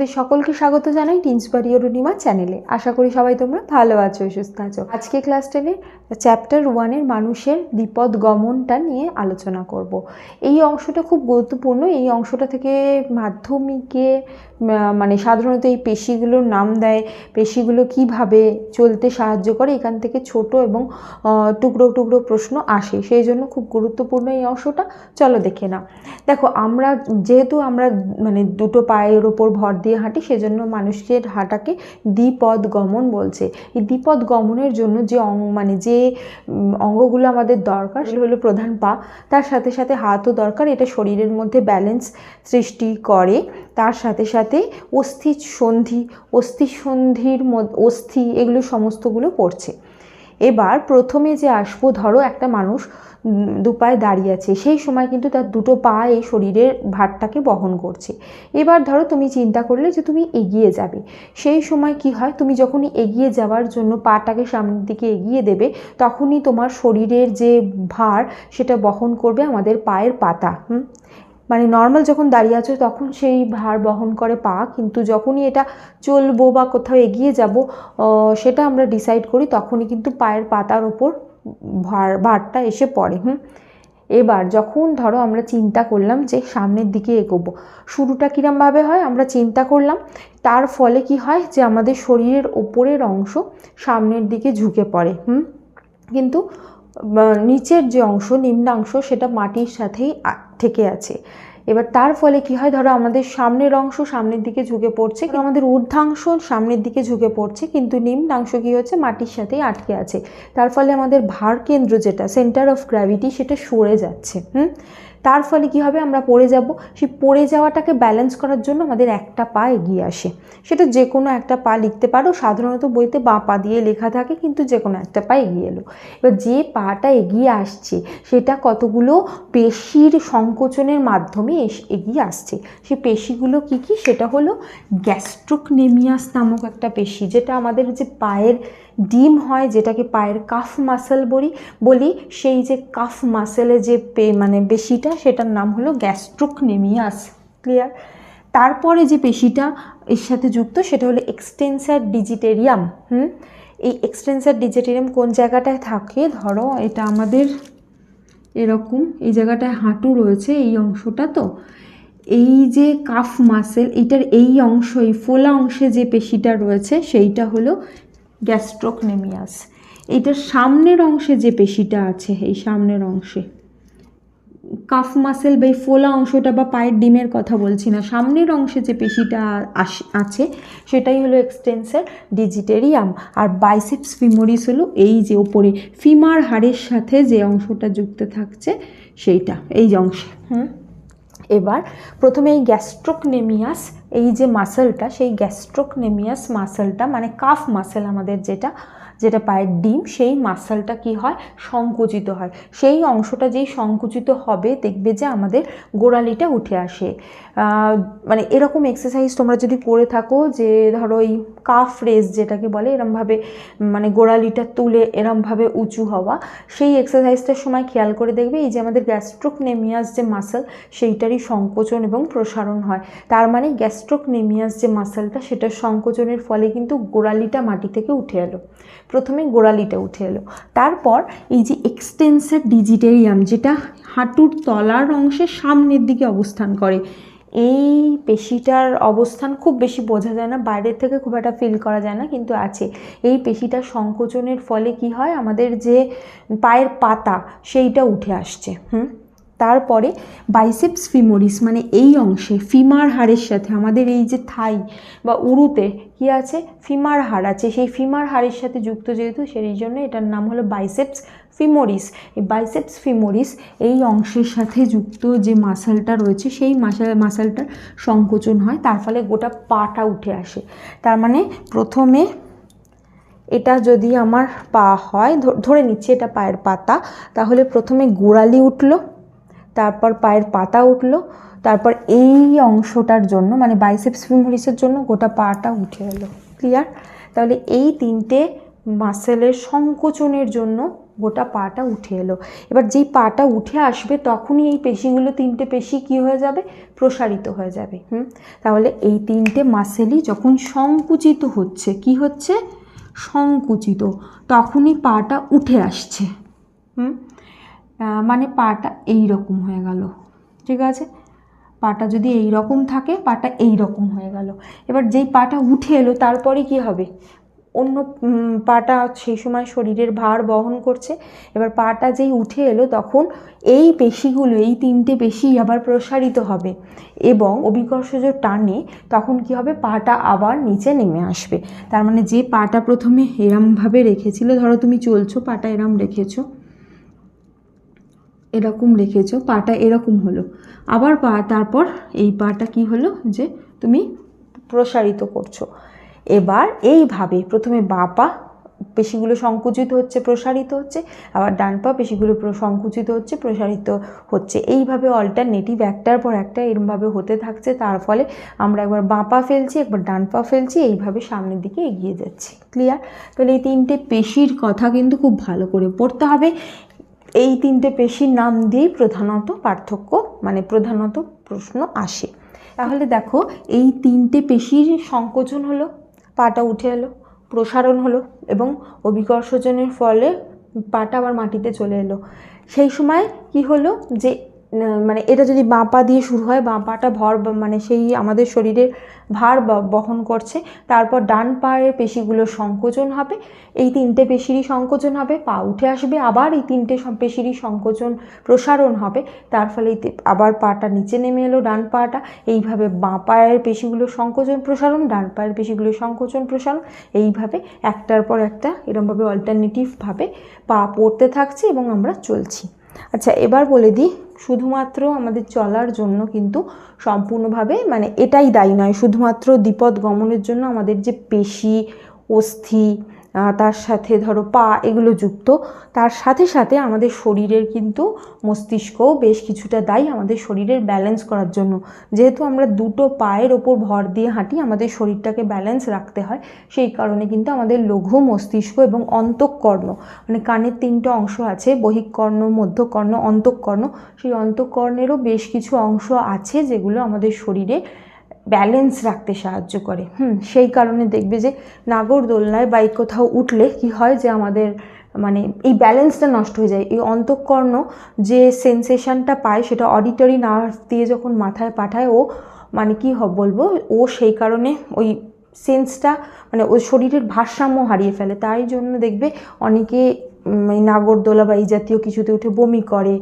তোমাদের সকলকে স্বাগত জানাই টিন্সবাড়ি অরুণিমা চ্যানেলে। আশা করি সবাই তোমরা ভালো আছো, সুস্থ আছো। আজকে ক্লাস টেনে চ্যাপ্টার ওয়ানের মানুষের বিপদ গমনটা নিয়ে আলোচনা করব। এই অংশটা খুব গুরুত্বপূর্ণ। এই অংশটা থেকে মাধ্যমিকে মানে সাধারণত এই পেশিগুলোর নাম দেয়, পেশিগুলো কীভাবে চলতে সাহায্য করে, এখান থেকে ছোট এবং টুকরো টুকরো প্রশ্ন আসে। সেই জন্য খুব গুরুত্বপূর্ণ এই অংশটা। চলো দেখে না দেখো, আমরা যেহেতু আমরা মানে দুটো পায়ের ওপর ভর দিয়ে হাঁটি, সেজন্য মানুষের হাঁটাকে দ্বিপদ গমন বলছে। এই দ্বিপদ গমনের জন্য যে অঙ্গ মানে যে অঙ্গগুলো আমাদের দরকার, সেগুলো হলো প্রধান পা। তার সাথে সাথে হাতও দরকার, এটা শরীরের মধ্যে ব্যালেন্স সৃষ্টি করে। তার সাথে সাথে অস্থি সন্ধি, অস্থি সন্ধির অস্থি, এগুলো সমস্তগুলো পড়ছে এবার প্রথমে যে আসব ধরো একটা মানুষ উম, দু পায়ে দাঁড়িয়ে আছে সেই সময় কিন্তু তার দুটো পা এই শরীরের ভারটাকে বহন করছে। এবার ধরো তুমি চিন্তা করলে যে তুমি এগিয়ে যাবে। সেই সময় কি হয় তুমি যখনই এগিয়ে যাওয়ার জন্য পাটাকে সামনের দিকে এগিয়ে দেবে তখনই তোমার শরীরের যে ভার সেটা বহন করবে আমাদের পায়ের পাতা হুম? মানে নর্মাল যখন দাঁড়িয়ে আছো, তখন সেই ভার বহন করে পা। কিন্তু যখনই এটা চলবো বা কোথাও এগিয়ে যাব সেটা আমরা ডিসাইড করি, তখনই কিন্তু পায়ের পাতার ওপর ভার, ভারটা এসে পড়ে, হুম? এবার যখন ধরো আমরা চিন্তা করলাম যে সামনের দিকে এগোবো, শুরুটা কীরমভাবে হয় আমরা চিন্তা করলাম, তার ফলে কি হয় যে আমাদের শরীরের ওপরের অংশ সামনের দিকে ঝুঁকে পড়ে, হুম? কিন্তু নিচের যে অংশ, নিম্নাংশ, সেটা মাটির সাথেই থেকে আছে। এবার তার ফলে কি হয়? ধরো আমাদের সামনের অংশ সামনের দিকে ঝুঁকে পড়ছে আমাদের ঊর্ধ্বাংশ সামনের দিকে ঝুঁকে পড়ছে, কিন্তু নিম্নাংশ কী হচ্ছে? মাটির সাথেই আটকে আছে। তার ফলে আমাদের ভার কেন্দ্র যেটা সেন্টার অফ গ্র্যাভিটি সেটা সরে যাচ্ছে। হুম? তার ফলে কি হবে? আমরা পড়ে যাব। সেই পড়ে যাওয়াটাকে ব্যালেন্স করার জন্য আমাদের একটা পা এগিয়ে আসে। সেটা যে কোনো একটা পা লিখতে পারো। সাধারণত বইতে বাঁ পা দিয়ে লেখা থাকে, কিন্তু যে কোনো একটা পা এগিয়ে এলো। এবার যে পাটা এগিয়ে আসছে, সেটা কতগুলো পেশির সংকোচনের মাধ্যমে এগিয়ে আসছে? সেই পেশিগুলো কি কি? সেটা হলো গ্যাস্ট্রোকনেমিয়াস নামক একটা পেশি, যেটা আমাদের যে পায়ের ডিম হয়, যেটাকে পায়ের কাফ মাসেল বলি বলি, সেই যে কাফ মাসেলে যে মানে পেশিটা সেটার নাম হলো গ্যাস্ট্রোকনেমিয়াস ক্লিয়ার তারপরে যে পেশিটা এর সাথে যুক্ত, সেটা হলো এক্সটেন্সার ডিজিটেরিয়াম, হুম? এই এক্সটেন্সার ডিজিটেরিয়াম কোন জায়গাটায় থাকে? ধরো, এটা আমাদের এরকম, এই জায়গাটায় হাঁটু রয়েছে, এই অংশটা তো? এই যে কাফ মাসেল এইটার এই অংশ, এই ফোলা অংশে যে পেশিটা রয়েছে, সেইটা হলো গ্যাস্ট্রোকনেমিয়াস। এইটার সামনের অংশে যে পেশিটা আছে, এই সামনের অংশে। কাফ মাসেল বা এই ফোলা অংশটা বা পায়ের ডিমের কথা বলছি না, সামনের অংশে যে পেশিটা আছে সেটাই হলো এক্সটেন্সার ডিজিটেরিয়াম আর বাইসেপস ফিমোরিস হলো এই যে ওপরে ফিমার হাড়ের সাথে যে অংশটা যুক্ত থাকছে সেইটা, এই অংশে। হুম, এবার প্রথমে এই গ্যাস্ট্রোকনেমিয়াস, এই যে মাসেলটা, সেই গ্যাস্ট্রোকনেমিয়াস মাসেলটা মানে কাফ মাসেল আমাদের যেটা যেটা পায়ের ডিম, সেই মাসেলটা কি হয়? সংকুচিত হয়। সেই অংশটা যেই সংকুচিত হবে, দেখবে যে আমাদের গোড়ালিটা উঠে আসে। মানে এরকম এক্সারসাইজ তোমরা যদি করে থাকো যে ধরো এই কাফ রেস যেটাকে বলে, এরমভাবে মানে গোড়ালিটা তুলে এরমভাবে উঁচু হওয়া, সেই এক্সারসাইজটার সময় খেয়াল করে দেখবে এই যে আমাদের গ্যাস্ট্রোকনেমিয়াস যে মাসেল সেইটারই সংকোচন এবং প্রসারণ হয়। তার মানে গ্যাস্ট্রোকনেমিয়াস যে মাসেলটা সেটার সংকোচনের ফলে কিন্তু গোড়ালিটা মাটি থেকে উঠে এলো। প্রথমে গোড়ালিটা উঠে এলো। তারপর এই যে এক্সটেন্সার ডিজিটেরিয়াম যেটা হাঁটুর তলার অংশের সামনের দিকে অবস্থান করে এই পেশিটার অবস্থান খুব বেশি বোঝা যায় না, বাইরের থেকে খুব একটা ফিল করা যায় না, কিন্তু আছে। এই পেশিটার সংকোচনের ফলে কি হয়? আমাদের যে পায়ের পাতা, সেইটা উঠে আসছে, হুম? তারপরে বাইসেপস ফিমোরিস মানে এই অংশে ফিমার হাড়ের সাথে, আমাদের এই যে থাই বা উরুতে কি আছে? ফিমার হাড় আছে। সেই ফিমার হাড়ের সাথে যুক্ত যেহেতু, সেই জন্য এটার নাম হলো বাইসেপস ফিমোরিস, এই বাইসেপস ফিমোরিস এই অংশের সাথে যুক্ত যে মাসালটা রয়েছে, সেই মাসাল মাসালটার সংকোচন হয়, তার ফলে গোটা পাটা উঠে আসে। তার মানে প্রথমে এটা যদি আমার পা হয় ধরে নিচ্ছি এটা পায়ের পাতা, তাহলে প্রথমে গোড়ালি উঠল, তারপর পায়ের পাতা উঠল, তারপর এই অংশটার জন্য মানে বাইসেপস ফিমোরিসের জন্য গোটা পাটা উঠে এলো। ক্লিয়ার তাহলে এই তিনটে মাসেলের সংকোচনের জন্য গোটা পাটা উঠে এলো। এবার যেই পাটা উঠে আসবে, তখনই এই পেশিগুলো, তিনটে পেশি কি হয়ে যাবে? প্রসারিত হয়ে যাবে। হুম? তাহলে এই তিনটে মাসেলই যখন সংকুচিত হচ্ছে, কি হচ্ছে? সংকুচিত। তখনই পাটা উঠে আসছে। হুম? মানে পাটা এই রকম হয়ে গেল। ঠিক আছে? পাটা যদি এই রকম থাকে, পাটা এই রকম হয়ে গেল। এবার যেই পাটা উঠে এলো, তারপরে কি হবে? অন্য পাটা সেই সময় শরীরের ভার বহন করছে। এবার পাটা যেই উঠে এলো তখন এই পেশিগুলো, এই তিনটে পেশি আবার প্রসারিত হবে এবং অভিকর্ষজ টানে তখন কি হবে? পাটা আবার নিচে নেমে আসবে। তার মানে যে পাটা প্রথমে এরমভাবে রেখেছিল, ধরো তুমি চলছো, পাটা এরম রেখেছো, এরকম রেখেছো, পাটা এরকম হলো। আবার পা, তারপর এই পাটা কি হলো? যে তুমি প্রসারিত করছ। এবার এইভাবে প্রথমে বা পা, পেশিগুলো সংকুচিত হচ্ছে, প্রসারিত হচ্ছে, আবার ডান পা, পেশিগুলো সংকুচিত হচ্ছে, প্রসারিত হচ্ছে। এইভাবে অল্টারনেটিভ একটার পর একটা এরমভাবে হতে থাকছে, তার ফলে আমরা একবার বাঁ পা ফেলছি, একবার ডান পা ফেলছি, এইভাবে সামনের দিকে এগিয়ে যাচ্ছি। ক্লিয়ার তাহলে এই তিনটে পেশির কথা কিন্তু খুব ভালো করে পড়তে হবে। এই তিনটে পেশির নাম দিয়েই প্রধানত পার্থক্য মানে প্রধানত প্রশ্ন আসে। তাহলে দেখো, এই তিনটে পেশির সংকোচন হলো। পাটা উঠে এলো, প্রসারণ হলো এবং অভিকর্ষজনের ফলে পাটা আবার মাটিতে চলে এলো। সেই সময় কি হলো যে মানে এটা যদি বাঁ পা দিয়ে শুরু হয় বাঁ পাটা ভর মানে সেই আমাদের শরীরের ভার বহন করছে, তারপর ডান পায়ের পেশিগুলো সংকোচন হবে, এই তিনটে পেশিরই সংকোচন হবে, পা উঠে আসবে, আবার এই তিনটে পেশিরই সংকোচন প্রসারণ হবে, তার ফলে আবার পাটা নিচে নেমে এলো, ডান পাটা, এইভাবে বাঁ পায়ের পেশিগুলো সংকোচন প্রসারণ, ডান পায়ের পেশিগুলো সংকোচন প্রসারণ, এইভাবে একটার পর একটা এরমভাবে অল্টারনেটিভভাবে পা পড়তে থাকছে এবং আমরা চলছি। আচ্ছা এবার বলে দিই, শুধুমাত্র আমাদের চলার জন্য কিন্তু সম্পূর্ণভাবে মানে এটাই দায়ী নয়, শুধুমাত্র দ্বিপদ গমনের জন্য আমাদের যে পেশি, অস্থি তার সাথে ধরো পা এগুলো যুক্ত। তার সাথে সাথে আমাদের শরীরের কিন্তু মস্তিষ্কও বেশ কিছুটা দায়ী আমাদের শরীরের ব্যালেন্স করার জন্য। যেহেতু আমরা দুটো পায়ের ওপর ভর দিয়ে হাঁটি, আমাদের শরীরটাকে ব্যালেন্স রাখতে হয়, সেই কারণে কিন্তু আমাদের লঘু মস্তিষ্ক এবং অন্তঃকর্ণ মানে কানের তিনটে অংশ আছে, বহিঃকর্ণ, মধ্যকর্ণ, অন্তঃকর্ণ, সেই অন্তঃকর্ণেরও বেশ কিছু অংশ আছে যেগুলো আমাদের শরীরে ব্যালেন্স রাখতে সাহায্য করে। হুম, সেই কারণে দেখবে যে নাগরদোলনায় বাইক কোথাও উঠলে কি হয় যে আমাদের মানে এই ব্যালেন্সটা নষ্ট হয়ে যায়। এই অন্তঃকর্ণ যে সেন্সেশনটা পায় সেটা অডিটরি নার্ভ দিয়ে যখন মাথায় পাঠায়, ও মানে কি বলব, ও সেই কারণে ওই সেন্সটা মানে ওই শরীরের ভারসাম্য হারিয়ে ফেলে। তাই জন্য দেখবে অনেকে নাগরদোলা বা এই জাতীয় কিছুতে উঠে বমি করে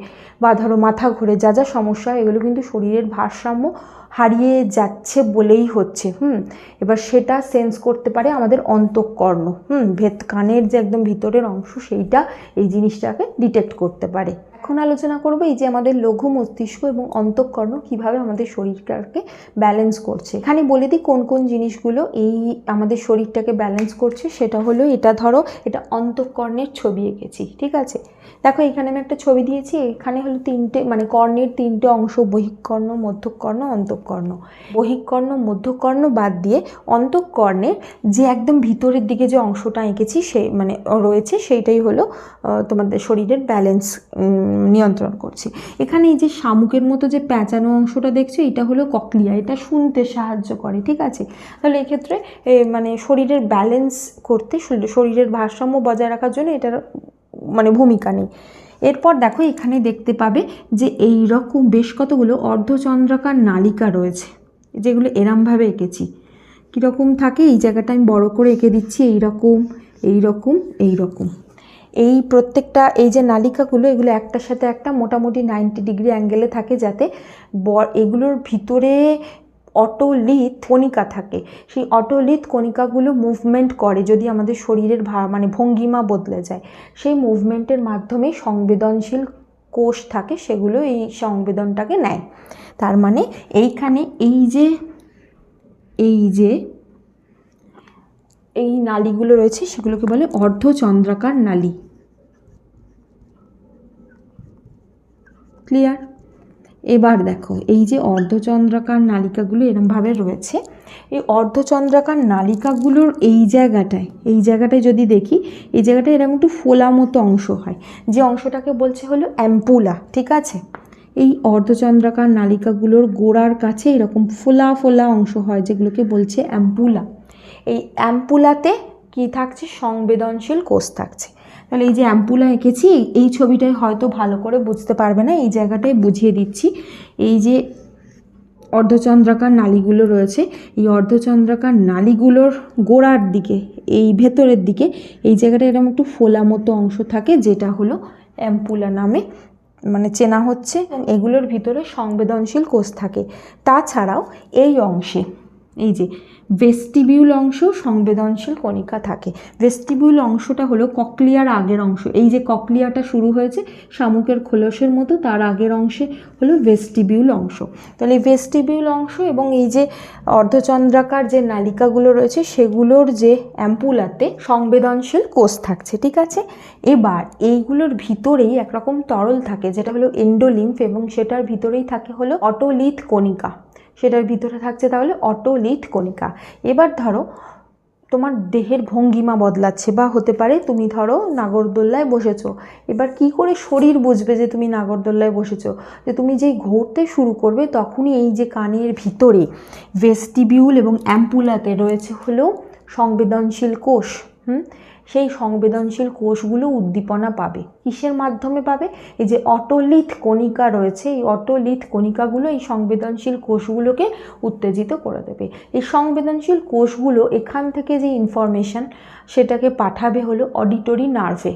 বা ধরো মাথা ঘুরে, যা যা সমস্যা এগুলো কিন্তু শরীরের ভারসাম্য হারিয়ে যাচ্ছে বলেই হচ্ছে, হুম? এবার সেটা সেন্স করতে পারে আমাদের অন্তঃকর্ণ, হুম? ভেদ কানের যে একদম ভিতরের অংশ, সেইটা এই জিনিসটাকে ডিটেক্ট করতে পারে। এখন আলোচনা করব এই যে আমাদের লঘু মস্তিষ্ক এবং অন্তঃকর্ণ কীভাবে আমাদের শরীরটাকে ব্যালেন্স করছে। এখানে বলে দিই কোন কোন জিনিসগুলো এই আমাদের শরীরটাকে ব্যালেন্স করছে, সেটা হলো এটা ধরো, এটা অন্তঃকর্ণের ছবি এঁকেছি, ঠিক আছে? দেখো এখানে আমি একটা ছবি দিয়েছি, এখানে হলো তিনটে মানে কর্ণের তিনটে অংশ, বহিঃকর্ণ, মধ্যকর্ণ, অন্তঃকর্ণ। বহিঃকর্ণ, মধ্যকর্ণ বাদ দিয়ে অন্তঃকর্ণের যে একদম ভিতরের দিকে যে অংশটা এঁকেছি সেই মানে রয়েছে, সেইটাই হলো তোমাদের শরীরের ব্যালেন্স নিয়ন্ত্রণ করছে। এখানে এই যে শামুকের মতো যে প্যাঁচানো অংশটা দেখছ, এটা হলো ককলিয়া। এটা শুনতে সাহায্য করে, ঠিক আছে? তাহলে এক্ষেত্রে মানে শরীরের ব্যালেন্স করতে, শরীর- শরীরের ভারসাম্য বজায় রাখার জন্য এটার মানে ভূমিকা নেই। এরপর দেখো, এখানে দেখতে পাবে যে এই রকম বেশ কতগুলো অর্ধচন্দ্রাকার নালিকা রয়েছে, যেগুলো এরমভাবে এঁকেছি। কীরকম থাকে? এই জায়গাটা আমি বড় করে এঁকে দিচ্ছি এই রকম এই রকম এই রকম এই প্রত্যেকটা, এই যে নালিকাগুলো, এগুলো একটার সাথে একটা মোটামুটি নাইনটি ডিগ্রি অ্যাঙ্গেলে থাকে যাতে এগুলোর ভিতরে অটোলিথ কণিকা থাকে। সেই অটোলিথ কণিকাগুলো মুভমেন্ট করে যদি আমাদের শরীরের ভা মানে ভঙ্গিমা বদলে যায়। সেই মুভমেন্টের মাধ্যমে সংবেদনশীল কোষ থাকে, সেগুলো এই সংবেদনটাকে নেয়। তার মানে এইখানে এই যে এই যে এই নালীগুলো রয়েছে, সেগুলোকে বলে অর্ধচন্দ্রাকার নালী। ক্লিয়ার এবার দেখো, এই যে অর্ধচন্দ্রাকার নালিকাগুলো এরমভাবে রয়েছে, এই অর্ধচন্দ্রাকার নালিকাগুলোর এই জায়গাটায় এই জায়গাটায় যদি দেখি, এই জায়গাটায় এরকম একটু ফোলা মতো অংশ হয়, যে অংশটাকে বলছে হলো অ্যাম্পুলা, ঠিক আছে? এই অর্ধচন্দ্রাকার নালিকাগুলোর গোড়ার কাছে এরকম ফোলা ফোলা অংশ হয়, যেগুলোকে বলছে অ্যাম্পুলা। এই অ্যাম্পুলাতে কি থাকছে? সংবেদনশীল কোষ থাকছে। তাহলে এই যে অ্যাম্পুলা এঁকেছি, এই ছবিটায় হয়তো ভালো করে বুঝতে পারবে না, এই জায়গাটায় বুঝিয়ে দিচ্ছি। এই যে অর্ধচন্দ্রাকার নালীগুলো রয়েছে, এই অর্ধচন্দ্রাকার নালীগুলোর গোড়ার দিকে, এই ভেতরের দিকে, এই জায়গাটা এরকম একটু ফোলা মতো অংশ থাকে, যেটা হলো অ্যাম্পুলা নামে মানে চেনা হচ্ছে, এগুলোর ভিতরে সংবেদনশীল কোষ থাকে। তাছাড়াও এই অংশে এই যে ভেস্টিবিউল অংশ সংবেদনশীল কণিকা থাকে। ভেস্টিবিউল অংশটা হলো ককলিয়ার আগের অংশ। এই যে ককলিয়াটা শুরু হয়েছে শামুকের খোলসের মতো, তার আগের অংশে হলো ভেস্টিবিউল অংশ। তাহলে ভেস্টিবিউল অংশ এবং এই যে অর্ধচন্দ্রাকার যে নালিকাগুলো রয়েছে, সেগুলোর যে অ্যাম্পুলাতে সংবেদনশীল কোষ থাকছে, ঠিক আছে? এবার এইগুলোর ভিতরেই একরকম তরল থাকে, যেটা হলো এন্ডোলিম্ফ এবং সেটার ভিতরেই থাকে হলো অটোলিথ কণিকা। সেটার ভিতরে থাকছে তাহলে অটোলিথ কণিকা। এবার ধরো, তোমার দেহের ভঙ্গিমা বদলাচ্ছে বা হতে পারে তুমি ধরো নাগরদোল্লায় বসেছো। এবার কি করে শরীর বুঝবে যে তুমি নাগরদোল্লায় বসেছো? যে তুমি যেই ঘুরতে শুরু করবে তখনই এই যে কানের ভিতরে ভেস্টিবিউল এবং অ্যাম্পুলাতে রয়েছে হলো সংবেদনশীল কোষ, হুম? সেই সংবেদনশীল কোষগুলো উদ্দীপনা পাবে। কিসের মাধ্যমে পাবে? এই যে অটোলিথ কণিকা রয়েছে, এই অটোলিথ কণিকাগুলো এই সংবেদনশীল কোষগুলোকে উত্তেজিত করে দেবে। এই সংবেদনশীল কোষগুলো এখান থেকে যে ইনফরমেশান সেটাকে পাঠাবে হলো অডিটরি নার্ভে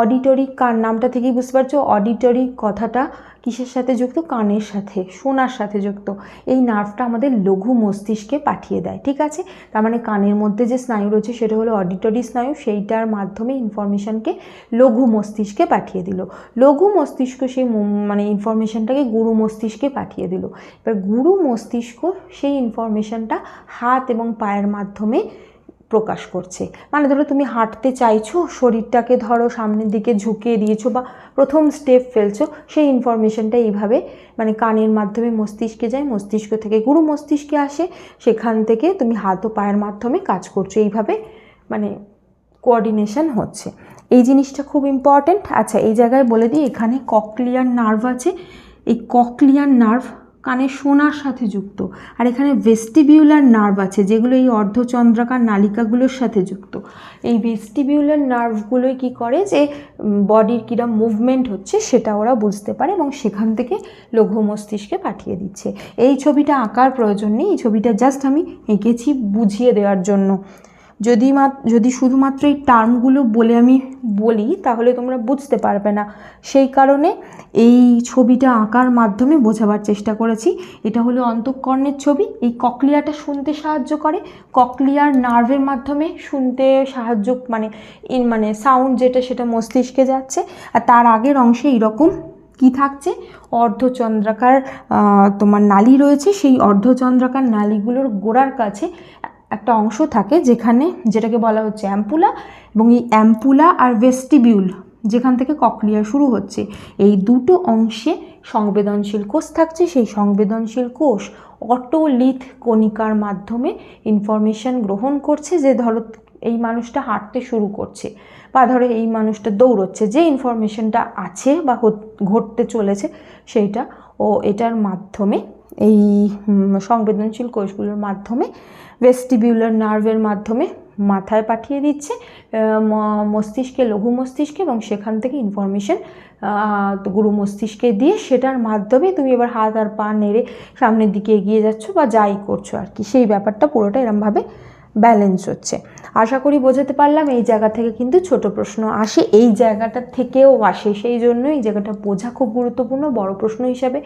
অডিটরি কান নামটা থেকেই বুঝতে পারছ? অডিটরি কথাটা কিসের সাথে যুক্ত? কানের সাথে শোনার সাথে যুক্ত। এই নার্ভটা আমাদের লঘু মস্তিষ্কে পাঠিয়ে দেয়, ঠিক আছে? তার মানে কানের মধ্যে যে স্নায়ু রয়েছে সেটা হলো অডিটরি স্নায়ু, সেইটার মাধ্যমে ইনফরমেশানকে লঘু মস্তিষ্কে পাঠিয়ে দিল। লঘু মস্তিষ্ক সেই মানে ইনফরমেশানটাকে গুরু মস্তিষ্কে পাঠিয়ে দিল। এবার গুরু মস্তিষ্ক সেই ইনফরমেশানটা হাত এবং পায়ের মাধ্যমে প্রকাশ করছে। মানে ধরো তুমি হাঁটতে চাইছো, শরীরটাকে ধরো সামনের দিকে ঝুঁকিয়ে দিয়েছ বা প্রথম স্টেপ ফেলছো, সেই ইনফরমেশনটা এইভাবে মানে কানের মাধ্যমে মস্তিষ্কে যায়, মস্তিষ্ক থেকে গুরু মস্তিষ্কে আসে, সেখান থেকে তুমি হাত ও পায়ের মাধ্যমে কাজ করছ। এইভাবে মানে কোঅর্ডিনেশন হচ্ছে। এই জিনিসটা খুব ইম্পর্ট্যান্ট আচ্ছা এই জায়গায় বলে দিই, এখানে ককলিয়ার নার্ভ আছে। এই ককলিয়ার নার্ভ কানে শোনার সাথে যুক্ত। আর এখানে ভেস্টিবিউলার নার্ভ আছে, যেগুলো এই অর্ধচন্দ্রাকার নালিকাগুলোর সাথে যুক্ত। এই ভেস্টিবিউলার নার্ভগুলোই কি করে যে বডির কীরকম মুভমেন্ট হচ্ছে সেটা ওরা বুঝতে পারে এবং সেখান থেকে লঘু মস্তিষ্কে পাঠিয়ে দিচ্ছে। এই ছবিটা আঁকার প্রয়োজন নেই, এই ছবিটা জাস্ট আমি এঁকেছি বুঝিয়ে দেওয়ার জন্য। যদি যদি শুধুমাত্র এই টার্মগুলো বলে আমি বলি, তাহলে তোমরা বুঝতে পারবে না। সেই কারণে এই ছবিটা আঁকার মাধ্যমে বোঝাবার চেষ্টা করেছি। এটা হলো অন্তঃকর্ণের ছবি। এই ককলিয়াটা শুনতে সাহায্য করে। ককলিয়ার নার্ভের মাধ্যমে শুনতে সাহায্য মানে ইন মানে সাউন্ড যেটা, সেটা মস্তিষ্কে যাচ্ছে। আর তার আগের অংশে এইরকম কি থাকছে? অর্ধচন্দ্রাকার তোমার নালী রয়েছে। সেই অর্ধচন্দ্রাকার নালীগুলোর গোড়ার কাছে একটা অংশ থাকে যেখানে যেটাকে বলা হচ্ছে অ্যাম্পুলা এবং এই অ্যাম্পুলা আর ভেস্টিবিউল যেখান থেকে ককলিয়া শুরু হচ্ছে, এই দুটো অংশে সংবেদনশীল কোষ থাকছে। সেই সংবেদনশীল কোষ অটোলিথ কণিকার মাধ্যমে ইনফরমেশান গ্রহণ করছে যে ধরো এই মানুষটা হাঁটতে শুরু করছে বা ধরো এই মানুষটা দৌড়চ্ছে, যে ইনফরমেশনটা আছে বা ঘটতে চলেছে, সেইটা ও এটার মাধ্যমে এই সংবেদনশীল কোষগুলোর মাধ্যমে ভেস্টিবিউলার নার্ভের মাধ্যমে মাথায় পাঠিয়ে দিচ্ছে মস্তিষ্কে, লঘু মস্তিষ্কে এবং সেখান থেকে ইনফরমেশন গুরু মস্তিষ্কে দিয়ে সেটার মাধ্যমে তুমি এবার হাত আর পা নেড়ে সামনের দিকে এগিয়ে যাচ্ছ বা যাই করছ আর কি। সেই ব্যাপারটা পুরোটা এরমভাবে ব্যালেন্স হচ্ছে। আশা করি বোঝাতে পারলাম, এই জায়গা থেকে কিন্তু ছোট প্রশ্ন আসে। এই জায়গাটা থেকেও আসে, সেই জন্য এই জায়গাটা বোঝা খুব গুরুত্বপূর্ণ, বড় প্রশ্ন হিসাবে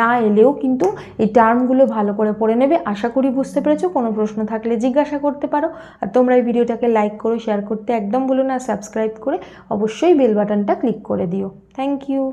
না এলেও কিন্তু এই টার্মগুলো ভালো করে পড়ে নেবে। আশা করি বুঝতে পেরেছ, কোনো প্রশ্ন থাকলে জিজ্ঞাসা করতে পারো। আর তোমরা এই ভিডিওটাকে লাইক করো শেয়ার করতে একদম বলো না সাবস্ক্রাইব করে অবশ্যই বেল বাটনটা ক্লিক করে দিও। Thank you